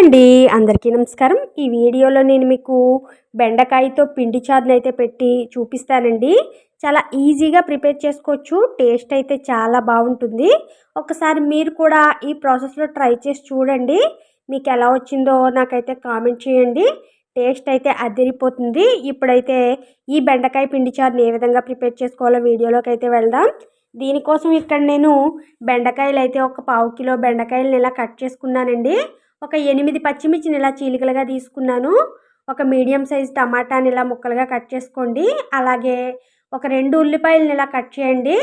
అండి. అందరికీ నమస్కారం. ఈ వీడియోలో నేను మీకు బెండకాయతో పిండి చారుని అయితే పెట్టి చూపిస్తానండి. చాలా ఈజీగా ప్రిపేర్ చేసుకోవచ్చు. టేస్ట్ అయితే చాలా బాగుంటుంది. ఒకసారి మీరు కూడా ఈ ప్రాసెస్లో ట్రై చేసి చూడండి. మీకు ఎలా వచ్చిందో నాకైతే కామెంట్ చేయండి. టేస్ట్ అయితే అదిరిపోతుంది. ఇప్పుడైతే ఈ బెండకాయ పిండి చారుని ఏ విధంగా ప్రిపేర్ చేసుకోవాలో వీడియోలోకి అయితే వెళ్దాం. దీనికోసం ఇక్కడ నేను బెండకాయలు అయితే ఒక పావు కిలో బెండకాయలను ఇలా కట్ చేసుకున్నానండి. ఒక ఎనిమిది పచ్చిమిర్చిని ఇలా చీలికలుగా తీసుకున్నాను. ఒక మీడియం సైజ్ టమాటాని ఇలా ముక్కలుగా కట్ చేసుకోండి. అలాగే ఒక రెండు ఉల్లిపాయలని ఇలా కట్ చేయండి.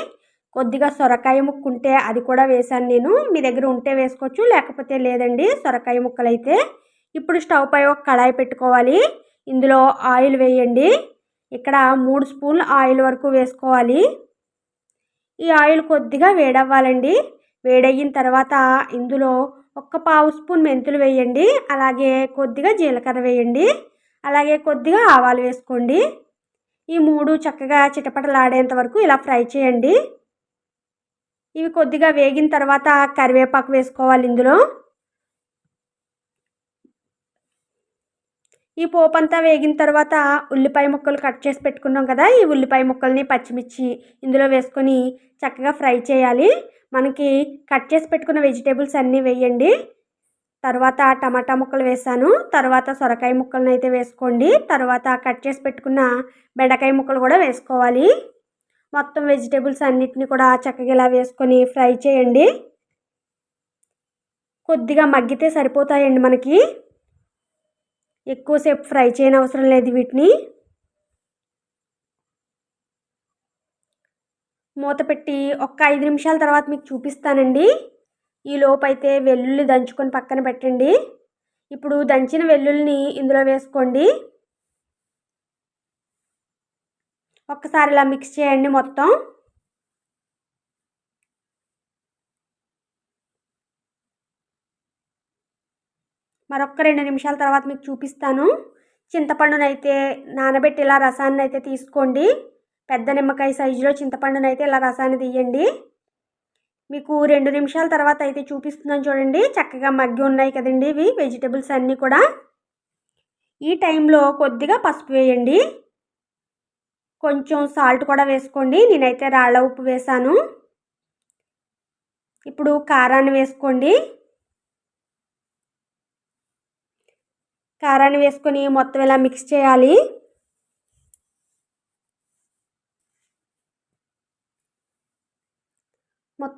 కొద్దిగా సొరకాయ ముక్క ఉంటే అది కూడా వేశాను నేను. మీ దగ్గర ఉంటే వేసుకోవచ్చు లేకపోతే లేదండి సొరకాయ ముక్కలు అయితే ఇప్పుడు స్టవ్ పై ఒక కళాయి పెట్టుకోవాలి. ఇందులో ఆయిల్ వేయండి. ఇక్కడ మూడు స్పూన్లు ఆయిల్ వరకు వేసుకోవాలి. ఈ ఆయిల్ కొద్దిగా వేడవ్వాలండి. వేడయిన తర్వాత ఇందులో ఒక్క పావు స్పూన్ మెంతులు వేయండి. అలాగే కొద్దిగా జీలకర్ర వేయండి. అలాగే కొద్దిగా ఆవాలు వేసుకోండి. ఈ మూడు చక్కగా చిటపటలాడేంత వరకు ఇలా ఫ్రై చేయండి. ఇవి కొద్దిగా వేగిన తర్వాత కరివేపాకు వేసుకోవాలి ఇందులో. ఈ పోపు అంతా వేగిన తర్వాత ఉల్లిపాయ ముక్కలు కట్ చేసి పెట్టుకున్నాం కదా ఈ ఉల్లిపాయ ముక్కల్ని పచ్చిమిర్చి ఇందులో వేసుకొని చక్కగా ఫ్రై చేయాలి. మనకి కట్ చేసి పెట్టుకున్న వెజిటేబుల్స్ అన్నీ వేయండి. తర్వాత టమాటా ముక్కలు వేసాను. తర్వాత సొరకాయ ముక్కలను అయితే వేసుకోండి. తర్వాత కట్ చేసి పెట్టుకున్న బెండకాయ ముక్కలు కూడా వేసుకోవాలి. మొత్తం వెజిటేబుల్స్ అన్నిటిని కూడా చక్కగా ఇలా వేసుకొని ఫ్రై చేయండి. కొద్దిగా మగ్గితే సరిపోతాయండి మనకి. ఎక్కువసేపు ఫ్రై చేయని అవసరం లేదు వీటిని. మూత పెట్టి ఒక్క ఐదు నిమిషాల తర్వాత మీకు చూపిస్తానండి. ఈ లోపైతే వెల్లుల్లి దంచుకొని పక్కన పెట్టండి. ఇప్పుడు దంచిన వెల్లుల్లిని ఇందులో వేసుకోండి. ఒక్కసారి ఇలా మిక్స్ చేయండి మొత్తం. మరొక రెండు నిమిషాల తర్వాత మీకు చూపిస్తాను. చింతపండునైతే నానబెట్టి ఇలా రసాన్ని అయితే తీసుకోండి. పెద్ద నిమ్మకాయ సైజులో చింతపండునైతే ఇలా రసాన్ని తీయండి. మీకు రెండు నిమిషాల తర్వాత అయితే చూపిస్తున్నాను చూడండి. చక్కగా మగ్గి ఉన్నాయి కదండి ఇవి వెజిటబుల్స్ అన్నీ కూడా. ఈ టైంలో కొద్దిగా పసుపు వేయండి. కొంచెం సాల్ట్ కూడా వేసుకోండి. నేనైతే రాళ్ళ ఉప్పు వేసాను. ఇప్పుడు కారాన్ని వేసుకోండి. కారాన్ని వేసుకొని మొత్తం ఇలా మిక్స్ చేయాలి.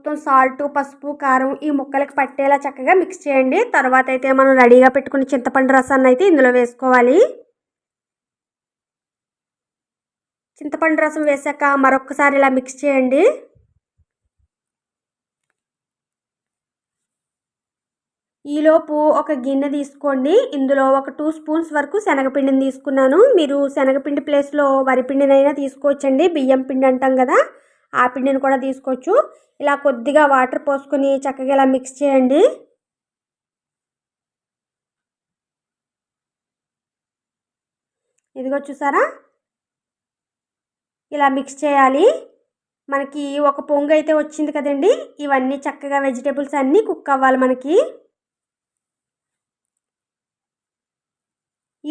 మొత్తం సాల్ట్ పసుపు కారం ఈ ముక్కలకి పట్టేలా చక్కగా మిక్స్ చేయండి. తర్వాత అయితే మనం రెడీగా పెట్టుకున్న చింతపండు రసాన్ని అయితే ఇందులో వేసుకోవాలి. చింతపండు రసం వేసాక మరొకసారి ఇలా మిక్స్ చేయండి. ఈలోపు ఒక గిన్నె తీసుకోండి. ఇందులో ఒక టూ స్పూన్స్ వరకు శనగపిండిని తీసుకున్నాను. మీరు శనగపిండి ప్లేస్లో వరిపిండినైనా తీసుకోవచ్చండి. బియ్యం పిండి అంటాం కదా ఆ పిండిని కూడా తీసుకోవచ్చు. ఇలా కొద్దిగా వాటర్ పోసుకొని చక్కగా ఇలా మిక్స్ చేయండి. ఇదిగో చూసారా? ఇలా మిక్స్ చేయాలి. మనకి ఒక పొంగు అయితే వచ్చింది కదండి. ఇవన్నీ చక్కగా వెజిటేబుల్స్ అన్నీ కుక్ అవ్వాలి మనకి.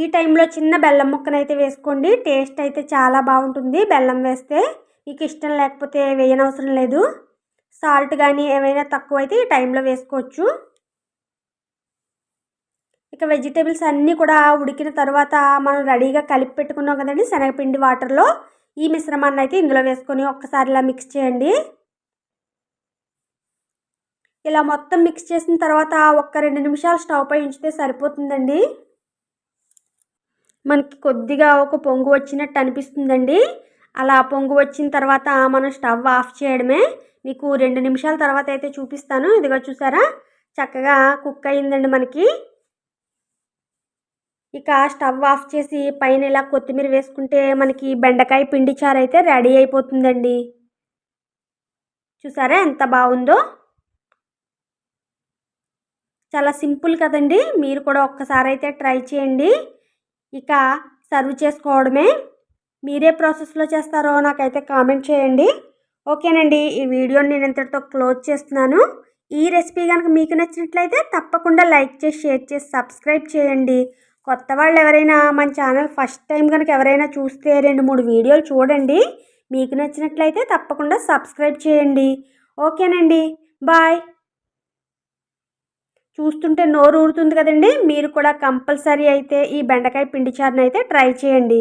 ఈ టైంలో చిన్న బెల్లం ముక్కనైతే వేసుకోండి. టేస్ట్ అయితే చాలా బాగుంటుంది బెల్లం వేస్తే. మీకు ఇష్టం లేకపోతే వేయనవసరం లేదు. సాల్ట్ కానీ ఏమైనా తక్కువ అయితే ఈ టైంలో వేసుకోవచ్చు. ఇక వెజిటేబుల్స్ అన్నీ కూడా ఉడికిన తర్వాత మనం రెడీగా కలిపి పెట్టుకున్నాం కదండి శనగపిండి వాటర్లో. ఈ మిశ్రమాన్ని అయితే ఇందులో వేసుకొని ఒక్కసారి ఇలా మిక్స్ చేయండి. ఇలా మొత్తం మిక్స్ చేసిన తర్వాత ఒక్క రెండు నిమిషాలు స్టవ్ పై ఉంచితే సరిపోతుందండి. మనకి కొద్దిగా ఒక పొంగు వచ్చినట్టు అనిపిస్తుందండి. అలా పొంగు వచ్చిన తర్వాత మనం స్టవ్ ఆఫ్ చేయడమే. మీకు రెండు నిమిషాల తర్వాత అయితే చూపిస్తాను. ఇదిగో చూసారా? చక్కగా కుక్ అయిందండి మనకి. ఇక స్టవ్ ఆఫ్ చేసి పైన ఇలా కొత్తిమీర వేసుకుంటే మనకి బెండకాయ పిండి చారు అయితే రెడీ అయిపోతుందండి. చూసారా ఎంత బాగుందో? చాలా సింపుల్ కదండి. మీరు కూడా ఒక్కసారి అయితే ట్రై చేయండి. ఇక సర్వ్ చేసుకోవడమే. మీరే ప్రాసెస్లో చేస్తారో నాకైతే కామెంట్ చేయండి. ఓకేనండి ఈ వీడియోని నేను ఇంతటితో క్లోజ్ చేస్తున్నాను. ఈ రెసిపీ కనుక మీకు నచ్చినట్లయితే తప్పకుండా లైక్ చేసి షేర్ చేసి సబ్స్క్రైబ్ చేయండి. కొత్త వాళ్ళు ఎవరైనా మన ఛానల్ ఫస్ట్ టైం కనుక ఎవరైనా చూస్తే రెండు మూడు వీడియోలు చూడండి. మీకు నచ్చినట్లయితే తప్పకుండా సబ్స్క్రైబ్ చేయండి. ఓకేనండి బాయ్. చూస్తుంటే నోరు ఊరుతుంది కదండి మీరు కూడా కంపల్సరీ అయితే ఈ బెండకాయ పిండి చారుని అయితే ట్రై చేయండి.